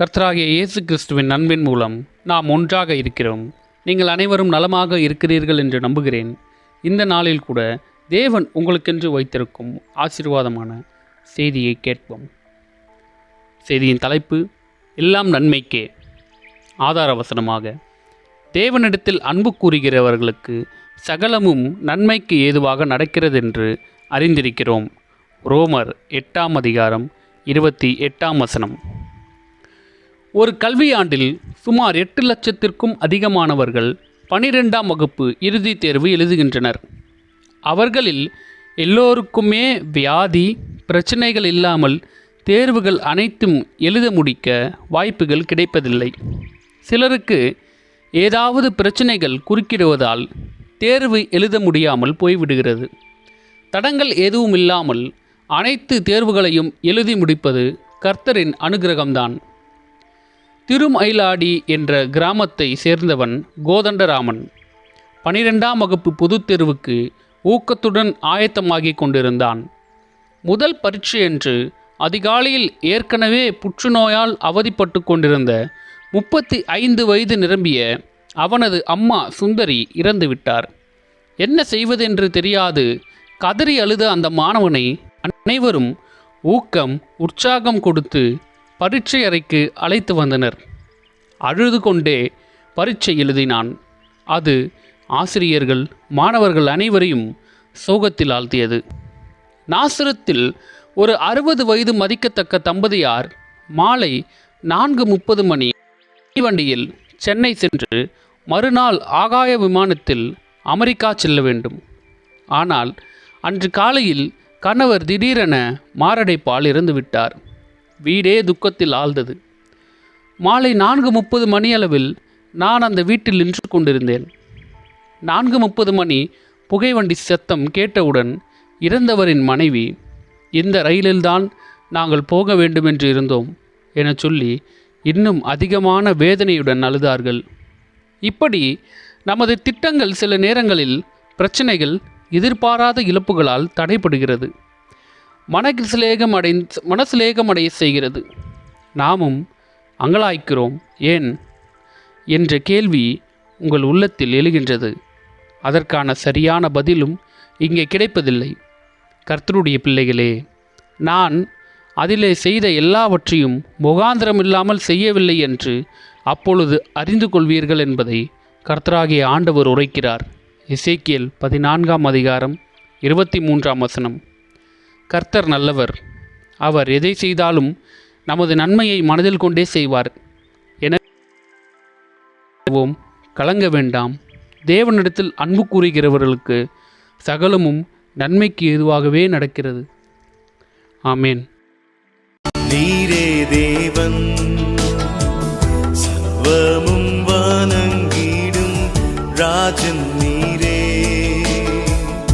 கர்த்தராகிய இயேசு கிறிஸ்துவின் நண்பின் மூலம் நாம் ஒன்றாக இருக்கிறோம். நீங்கள் அனைவரும் நலமாக இருக்கிறீர்கள் என்று நம்புகிறேன். இந்த நாளில் கூட தேவன் உங்களுக்கென்று வைத்திருக்கும் ஆசீர்வாதமான செய்தியை கேட்போம். செய்தியின் தலைப்பு எல்லாம் நன்மைக்கே. ஆதார வசனமாக தேவனிடத்தில் அன்பு கூறுகிறவர்களுக்கு சகலமும் நன்மைக்கு ஏதுவாக நடக்கிறதென்று அறிந்திருக்கிறோம். ரோமர் எட்டாம் அதிகாரம் இருபத்தி எட்டாம் வசனம். ஒரு கல்வியாண்டில் சுமார் எட்டு லட்சத்திற்கும் அதிகமானவர்கள் பனிரெண்டாம் வகுப்பு இறுதித் தேர்வு எழுதுகின்றனர். அவர்களில் எல்லோருக்குமே வியாதி பிரச்சனைகள் இல்லாமல் தேர்வுகள் அனைத்தும் எழுத முடிக்க வாய்ப்புகள் கிடைப்பதில்லை. சிலருக்கு ஏதாவது பிரச்சனைகள் குறுக்கிடுவதால் தேர்வு எழுத முடியாமல் போய்விடுகிறது. தடங்கள் எதுவும் இல்லாமல் அனைத்து தேர்வுகளையும் எழுதி முடிப்பது கர்த்தரின் அனுகிரகம்தான். திருமயிலாடி என்ற கிராமத்தை சேர்ந்தவன் கோதண்டராமன். பனிரெண்டாம் வகுப்பு பொதுத் தேர்வுக்கு ஊக்கத்துடன் ஆயத்தமாகிக் கொண்டிருந்தான். முதல் பரீட்சையன்று அதிகாலையில் ஏற்கனவே புற்றுநோயால் அவதிப்பட்டு கொண்டிருந்த முப்பத்தி ஐந்து வயது நிரம்பிய அவனது அம்மா சுந்தரி இறந்துவிட்டார். என்ன செய்வதென்று தெரியாது கதறி அழுத அந்த மாணவனை அனைவரும் ஊக்கம் உற்சாகம் கொடுத்து பரீட்சை அறைக்கு அழைத்து வந்தனர். அழுது கொண்டே பரீட்சை எழுதினான். அது ஆசிரியர்கள் மாணவர்கள் அனைவரையும் சோகத்தில் ஆழ்த்தியது. நாசிரத்தில் ஒரு அறுபது வயது மதிக்கத்தக்க தம்பதியார் மாலை நான்கு முப்பது மணி வண்டியில் சென்னை சென்று மறுநாள் ஆகாய விமானத்தில் அமெரிக்கா செல்ல வேண்டும். ஆனால் அன்று காலையில் கணவர் திடீரென மாரடைப்பால் இறந்துவிட்டார். வீடே துக்கத்தில் ஆழ்ந்தது. மாலை நான்கு முப்பது மணியளவில் நான் அந்த வீட்டில் நின்று கொண்டிருந்தேன். நான்கு முப்பது மணி புகைவண்டி சத்தம் கேட்டவுடன் இறந்தவரின் மனைவி இந்த ரயிலில்தான் நாங்கள் போக வேண்டுமென்று இருந்தோம் என சொல்லி இன்னும் அதிகமான வேதனையுடன் அழுதார்கள். இப்படி நமது திட்டங்கள் சில நேரங்களில் பிரச்சனைகள் எதிர்பாராத இழப்புகளால் தடைப்படுகிறது மனசிலேகம் அடை மனசிலேகம் அடைய செய்கிறது. நாமும் அங்கலாய்க்கிறோம் ஏன்? என்ற கேள்வி உங்கள் உள்ளத்தில் எழுகின்றது. அதற்கான சரியான பதிலும் இங்கே கிடைப்பதில்லை. கர்த்தருடைய பிள்ளைகளே நான் அதிலே செய்த எல்லாவற்றையும் முகாந்திரம் இல்லாமல் செய்யவில்லை என்று அப்பொழுது அறிந்து கொள்வீர்கள் என்பதை கர்த்தராகிய ஆண்டவர் உரைக்கிறார். இசைக்கியல் பதினான்காம் அதிகாரம் இருபத்தி மூன்றாம் வசனம். கர்த்தர் நல்லவர். அவர் எதை செய்தாலும் நமது நன்மையை மனதில் கொண்டே செய்வார். எனவும் கலங்க வேண்டாம். தேவனிடத்தில் அன்பு கூறுகிறவர்களுக்கு சகலமும் நன்மைக்கு எதுவாகவே நடக்கிறது. ஆமேன். நீரே தேவன் சர்வமும் வானங்கீடும் ராஜன்